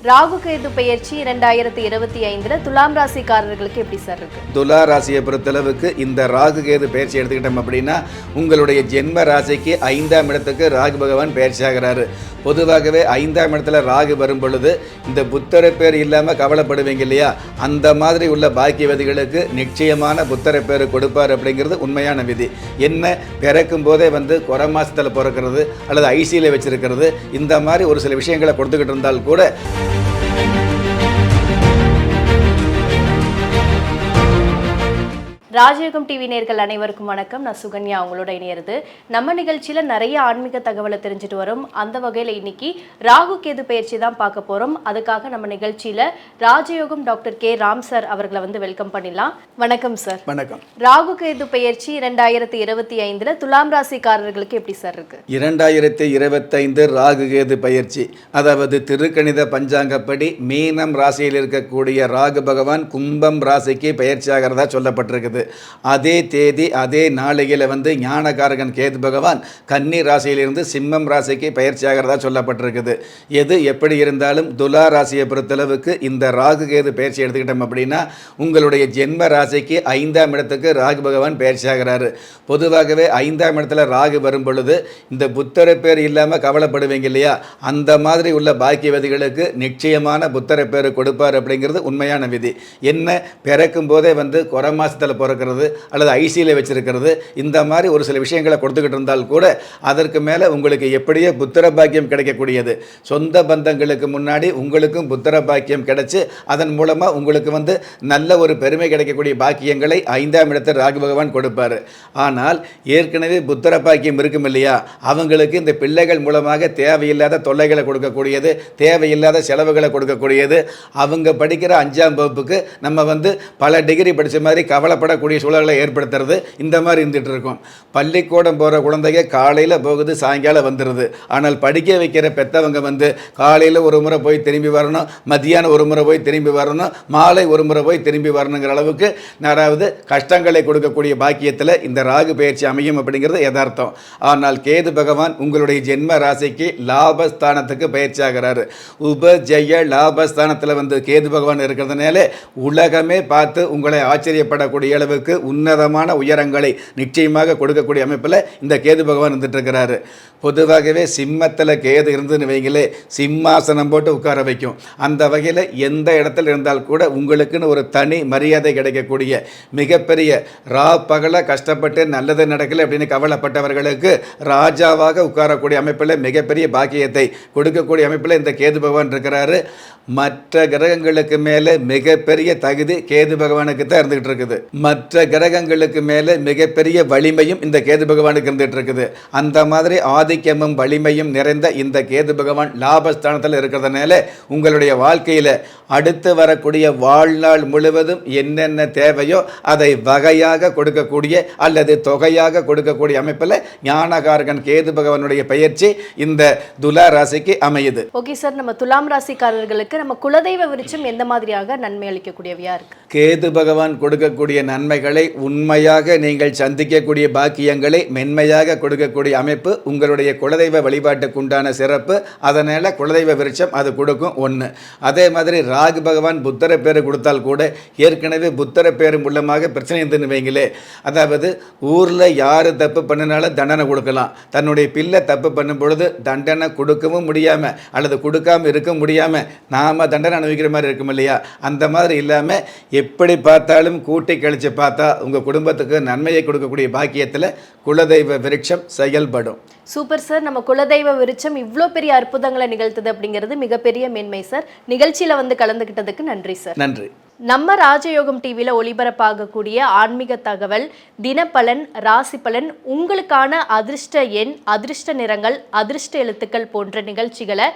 ராகு கேது பெயர்ச்சி இரண்டாயிரத்தி இருபத்தி ஐந்துல துலாம் ராசிக்காரர்களுக்கு எப்படி சார் இருக்கு? துலா ராசியை பொறுத்தளவுக்கு இந்த ராகு கேது பயிற்சி எடுத்துக்கிட்டோம் அப்படின்னா உங்களுடைய ஜென்ம ராசிக்கு ஐந்தாம் இடத்துக்கு ராகு பகவான் பயிற்சி ஆகிறாரு. பொதுவாகவே ஐந்தாம் இடத்துல ராகு வரும் பொழுது இந்த புத்தர பேர் இல்லாமல் கவலைப்படுவீங்க இல்லையா? அந்த மாதிரி உள்ள பாக்கியவதிகளுக்கு நிச்சயமான புத்தர பேர் கொடுப்பார் அப்படிங்கிறது உண்மையான விதி. என்ன? பிறக்கும் போதே வந்து குறை மாசத்தில் பிறக்கிறது அல்லது ஐசியில் வச்சிருக்கிறது இந்த மாதிரி ஒரு சில விஷயங்களை கொடுத்துக்கிட்டு இருந்தால் கூட ராஜயோகம் டிவி நேர்கள் அனைவருக்கும் வணக்கம். நான் சுகன்யா உங்களோட இணையிறது. நம்ம நிகழ்ச்சியில நிறைய ஆன்மீக தகவலை தெரிஞ்சுட்டு வரோம். அந்த வகையில இன்னைக்கு ராகு கேது பயிற்சி தான் பார்க்க போறோம். அதுக்காக நம்ம நிகழ்ச்சியில ராஜயோகம் டாக்டர் கே. ராம் சார் அவர்களை வந்து வெல்கம் பண்ணிடலாம். வணக்கம் சார். வணக்கம். ராகு கேது பெயர்ச்சி இரண்டாயிரத்தி இருபத்தி ஐந்துல துலாம் ராசிக்காரர்களுக்கு எப்படி சார் இருக்கு? இரண்டாயிரத்தி இருபத்தைந்து ராகு கேது பயிற்சி. அதாவது திருக்கணித பஞ்சாங்கப்படி மீனம் ராசியில் இருக்கக்கூடிய ராகு பகவான் கும்பம் ராசிக்கு பயிற்சி ஆகிறதா சொல்லப்பட்டிருக்குது. அதே தேதி அதே நாளிகையில் வந்து ஞானகாரகன் கேது பகவான் கன்னி ராசியிலிருந்து சிம்மம் ராசிக்கு பயிற்சி ஆகிறதா சொல்லப்பட்டிருக்குது. எது எப்படி இருந்தாலும் துலா ராசியை பொறுத்தளவுக்கு இந்த ராகு கேது பயிற்சி எடுத்துக்கிட்டோம் அப்படின்னா உங்களுடைய ஜென்ம ராசிக்கு ஐந்தாம் இடத்துக்கு ராகு பகவான் பயிற்சி ஆகிறாரு. பொதுவாகவே ஐந்தாம் இடத்துல ராகு வரும் பொழுது இந்த புத்தர பேர் இல்லாமல் கவலைப்படுவீங்க இல்லையா? அந்த மாதிரி உள்ள பாக்கியவதிகளுக்கு நிச்சயமான புத்தர பேர் கொடுப்பார் அப்படிங்கிறது உண்மையான விதி. என்ன? பிறக்கும் போதே வந்து குறை மாசத்தில் பிறக்கிறது அல்லது ஐசியில் வச்சிருக்கிறது. இந்த மாதிரி ஒரு சில விஷயங்களை கொடுத்துக்கிட்டு இருந்தால் கூட அதற்கு மேலே உங்களுக்கு எப்படியோ புத்திர பாக்கியம் கிடைக்கக்கூடியது. சொந்த பந்தங்களுக்கு முன்னாடி உங்களுக்கும் புத்திர பாக்கியம் கிடைச்சி அதன் மூலமாக உங்களுக்கு வந்து நல்ல ஒரு பெருமை கிடைக்கக்கூடிய பாக்கியங்களை ஐந்தாம் இடத்தில் ராகு பகவான் கொடுப்பார். ஆனால் ஏற்கனவே புத்திர பாக்கியம் இருக்கும் இல்லையா? அவங்களுக்கு இந்த பிள்ளைகள் மூலமாக தேவையில்லாத தொல்லைகளை கொடுக்கக்கூடியது தேவையில்லாத செலவுகளை கொடுக்கக்கூடியது. அவங்க படிக்கிற அஞ்சாம் வகுப்புக்கு நம்ம வந்து பல டிகிரி படித்த மாதிரி கவலைப்பட வரக்கூடிய சூழலை ஏற்படுத்துறது இந்த மாதிரி இருந்துகிட்டு இருக்கும். பள்ளிக்கூடம் போகிற குழந்தைங்க காலையில் போகுது சாயங்காலம் வந்துடுது ஆனால் படிக்க வைக்கிற பெற்றவங்க வந்து காலையில் ஒரு முறை போய் திரும்பி வரணும் மத்தியானம் ஒரு முறை போய் திரும்பி வரணும் மாலை ஒரு முறை போய் திரும்பி வரணுங்கிற அளவுக்கு அதாவது கஷ்டங்களை கொடுக்கக்கூடிய பாக்கியத்தில் இந்த ராகு பயிற்சி அமையும் அப்படிங்கிறது யதார்த்தம். ஆனால் கேது பகவான் உங்களுடைய ஜென்ம ராசிக்கு லாபஸ்தானத்துக்கு பயிற்சி ஆகிறாரு உபஜய லாபஸ்தானத்தில் வந்து கேது பகவான் இருக்கிறதுனால உலகமே பார்த்து உங்களை ஆச்சரியப்படக்கூடிய அளவிற்கு உன்னதமான உயரங்களை நிச்சயமாக கொடுக்கக்கூடிய அமைப்பில் இந்த கேது பகவான் இருந்துட்டுருக்கிறாரு. பொதுவாகவே சிம்மத்தில் கேது இருந்துன்னு வைங்களே சிம்மாசனம் போட்டு உட்கார வைக்கும். அந்த வகையில் எந்த இடத்துல இருந்தால் கூட உங்களுக்குன்னு ஒரு தனி மரியாதை கிடைக்கக்கூடிய மிகப்பெரிய ரா பகல கஷ்டப்பட்டு நல்லது நடக்கலை அப்படின்னு கவலைப்பட்டவர்களுக்கு ராஜாவாக உட்காரக்கூடிய அமைப்பில் மிகப்பெரிய பாக்கியத்தை கொடுக்கக்கூடிய அமைப்பில் இந்த கேது பகவான் இருக்கிறாரு. மற்ற கிரகங்களுக்கு மேலே மிகப்பெரிய தகுதி கேது பகவானுக்கு தான் இருந்துகிட்டு இருக்குது. மற்ற கிரகங்களுக்கு மேலே மிகப்பெரிய வலிமையும் இந்த கேது பகவானுக்கு இருந்துகிட்டு இருக்குது அந்த மாதிரி ஆதிக்கமும் வலிமையும் நிறைந்த இந்த கேது பகவான் லாபஸ்தானத்தில் இருக்கிறதுனால உங்களுடைய வாழ்க்கையில் அடுத்து வரக்கூடிய வாழ்நாள் முழுவதும் என்னென்ன தேவையோ அதை வகையாக கொடுக்கக்கூடிய அல்லது தொகையாக கொடுக்கக்கூடிய அமைப்பில் ஞானகாரகன் கேது பகவானுடைய பயிற்சி இந்த துலா ராசிக்கு அமையுது. ஓகே சார் நம்ம துலாம் ராசிக்காரர்களுக்கு நம்ம குலதெய்வ விருட்சம் எந்த மாதிரியாக நன்மை அளிக்கக்கூடியவையா இருக்கு? கேது பகவான் கொடுக்கக்கூடிய நன்மைகளை உண்மையாக நீங்கள் சந்திக்கக்கூடிய பாக்கியங்களை மென்மையாக கொடுக்கக்கூடிய அமைப்பு உங்களுடைய குலதெய்வ வழிபாட்டுக்கு உண்டான சிறப்பு. அதனால் குலதெய்வ விருட்சம் அது கொடுக்கும் ஒன்று அதே மாதிரி ராகு பகவான் புத்தர பேர் கொடுத்தால் கூட ஏற்கனவே புத்தர பேர் மூலமாக பிரச்சனை இருந்துன்னு வைங்களே. அதாவது ஊரில் யார் தப்பு பண்ணினாலும் தண்டனை கொடுக்கலாம். தன்னுடைய பிள்ளை தப்பு பண்ணும் பொழுது தண்டனை கொடுக்கவும் முடியாமல் அல்லது கொடுக்காம இருக்க முடியாமல் நாம் தண்டனை அனுபவிக்கிற மாதிரி இருக்கும் இல்லையா? அந்த மாதிரி இல்லாமல் எப்படி பார்த்தாலும் கூட்டி கழிச்ச பார்த்தா உங்கள் குடும்பத்துக்கு நன்மையை கொடுக்கக்கூடிய பாக்கியத்தில் குலதெய்வ விருட்சம் செயல்படும். Super sir. நம்ம குலதெய்வ விருட்சம் இவ்வளோ பெரிய அற்புதங்களை நிகழ்த்துது அப்படிங்கிறது மிகப்பெரிய மேன்மை சார். நிகழ்ச்சியில வந்து கலந்துக்கிட்டதுக்கு நன்றி சார். நன்றி. நம்ம ராஜயோகம் டிவியில் ஒளிபரப்பாகக்கூடிய ஆன்மீக தகவல் தினப்பலன் ராசி பலன் உங்களுக்கான அதிர்ஷ்ட எண் அதிர்ஷ்ட நிறங்கள் அதிர்ஷ்ட எழுத்துக்கள் போன்ற நிகழ்ச்சிகளை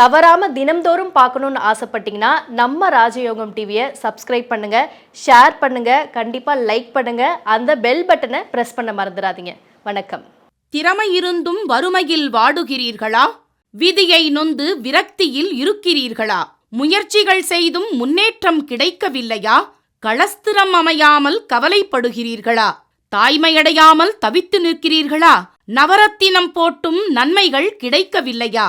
தவறாம தினம்தோறும் பார்க்கணுன்னு ஆசைப்பட்டீங்கன்னா நம்ம ராஜயோகம் டிவியை சப்ஸ்கிரைப் பண்ணுங்க ஷேர் பண்ணுங்க கண்டிப்பாக லைக் பண்ணுங்க அந்த பெல் பட்டனை ப்ரெஸ் பண்ண மறந்துடாதீங்க. வணக்கம். திறமை இருந்தும் வறுமையில் வாடுகிறீர்களா? விதியை நொந்து விரக்தியில் இருக்கிறீர்களா? முயற்சிகள் செய்தும் முன்னேற்றம் கிடைக்கவில்லையா? களஸ்திரம் அமையாமல் கவலைப்படுகிறீர்களா? தாய்மையடையாமல் தவித்து நிற்கிறீர்களா? நவரத்தினம் போட்டும் நன்மைகள் கிடைக்கவில்லையா?